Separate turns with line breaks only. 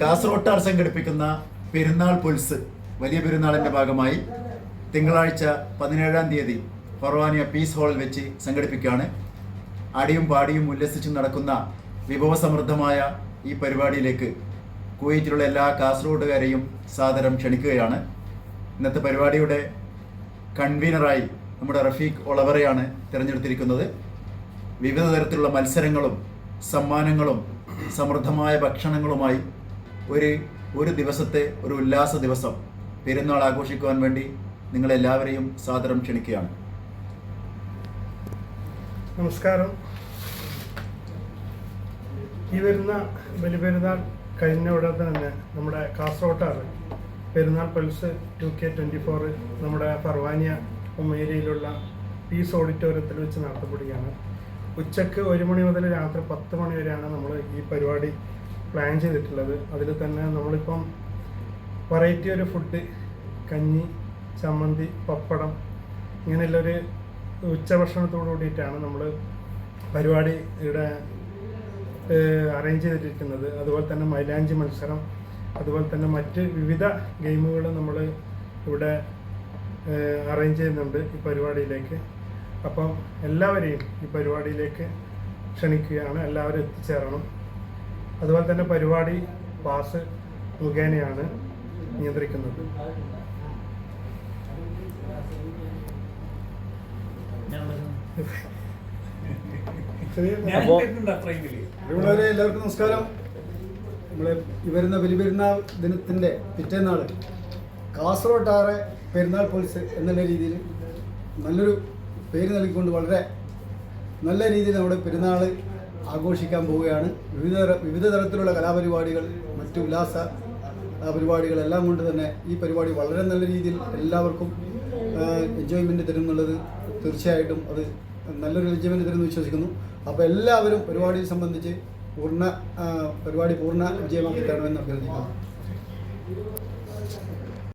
കാസർഗോട്ടാർ സംഘടിപ്പിക്കുന്ന പെരുന്നാൾ പുൽസ് വലിയ പെരുന്നാളിന്റെ ഭാഗമായി തിങ്കളാഴ്ച പതിനേഴാം തീയതി ഫർവാനിയ പീസ് ഹാളിൽ വെച്ച് സംഘടിപ്പിക്കുകയാണ്. അടിയും പാടിയും ഉല്ലസിച്ചും നടക്കുന്ന വിഭവസമൃദ്ധമായ ഈ പരിപാടിയിലേക്ക് കുവൈറ്റിലുള്ള എല്ലാ കാസർഗോഡുകാരെയും സാദരം ക്ഷണിക്കുകയാണ്. ഇന്നത്തെ പരിപാടിയുടെ കൺവീനറായി നമ്മുടെ റഫീഖ് ഒളവറയാണ് തിരഞ്ഞെടുത്തിരിക്കുന്നത്. വിവിധ തരത്തിലുള്ള മത്സരങ്ങളും സമ്മാനങ്ങളും സമൃദ്ധമായ ഭക്ഷണങ്ങളുമായി ഒരു ഒരു ദിവസത്തെ ഒരു ഉല്ലാസ ദിവസം പെരുന്നാൾ ആഘോഷിക്കുവാൻ വേണ്ടി നിങ്ങളെല്ലാവരെയും സാദരം ക്ഷണിക്കുകയാണ്.
നമസ്കാരം. ഈ വരുന്ന ബലിപെരുന്നാൾ കഴിഞ്ഞ ഉടനെ തന്നെ നമ്മുടെ കാസർഗോട്ടാണ്. Perunnal pulse two K twenty four നമ്മുടെ ഫർവാനിയ ഏരിയയിലുള്ള പീസ് ഓഡിറ്റോറിയത്തിൽ വെച്ച് നടത്തപ്പെടുകയാണ്. ഉച്ചയ്ക്ക് ഒരു മണി മുതൽ രാത്രി പത്ത് മണി വരെയാണ് നമ്മൾ ഈ പരിപാടി പ്ലാൻ ചെയ്തിട്ടുള്ളത്. അതിൽ തന്നെ നമ്മളിപ്പം വെറൈറ്റി ഒരു ഫുഡ് കഞ്ഞി ചമ്മന്തി പപ്പടം ഇങ്ങനെയുള്ളൊരു ഉച്ചഭക്ഷണത്തോടു കൂടിയിട്ടാണ് നമ്മൾ പരിപാടി ഇവിടെ അറേഞ്ച് ചെയ്തിരിക്കുന്നത് അതുപോലെ തന്നെ മൈലാഞ്ചി മത്സരം അതുപോലെ തന്നെ മറ്റ് വിവിധ ഗെയിമുകൾ നമ്മൾ ഇവിടെ അറേഞ്ച് ചെയ്യുന്നുണ്ട് ഈ പരിപാടിയിലേക്ക്. അപ്പം എല്ലാവരെയും ഈ പരിപാടിയിലേക്ക് ക്ഷണിക്കുകയാണ് എല്ലാവരും എത്തിച്ചേരണം. അതുപോലെ തന്നെ പരിപാടി പാസ് മുഖേനയാണ് നിയന്ത്രിക്കുന്നത്.
അപ്പോൾ
എല്ലാവർക്കും നമസ്കാരം. നമ്മളെ വരുന്ന ബലിപെരുന്നാൾ ദിനത്തിന്റെ പിറ്റേന്നാൾ കാസർഗോട്ടാറെ പെരുന്നാൾ പോലീസ് എന്നുള്ള രീതിയിൽ നല്ലൊരു പേര് നൽകിക്കൊണ്ട് വളരെ നല്ല രീതിയിൽ നമ്മുടെ പെരുന്നാൾ ആഘോഷിക്കാൻ പോവുകയാണ്. വിവിധ വിവിധ തരത്തിലുള്ള കലാപരിപാടികൾ മറ്റു ഉല്ലാസ പരിപാടികളെല്ലാം കൊണ്ട് തന്നെ ഈ പരിപാടി വളരെ നല്ല രീതിയിൽ എല്ലാവർക്കും എൻജോയ്മെന്റ് തരുന്നുള്ളത് തീർച്ചയായിട്ടും അത് നല്ലൊരു എൻജോയ്മെന്റ് തരുമെന്ന് വിശ്വസിക്കുന്നു. അപ്പോൾ എല്ലാവരും പരിപാടിയെ സംബന്ധിച്ച് പൂർണ പരിപാടി പൂർണ വിജയമാക്കി തരണമെന്ന് അഭ്യർത്ഥിക്കുന്നു.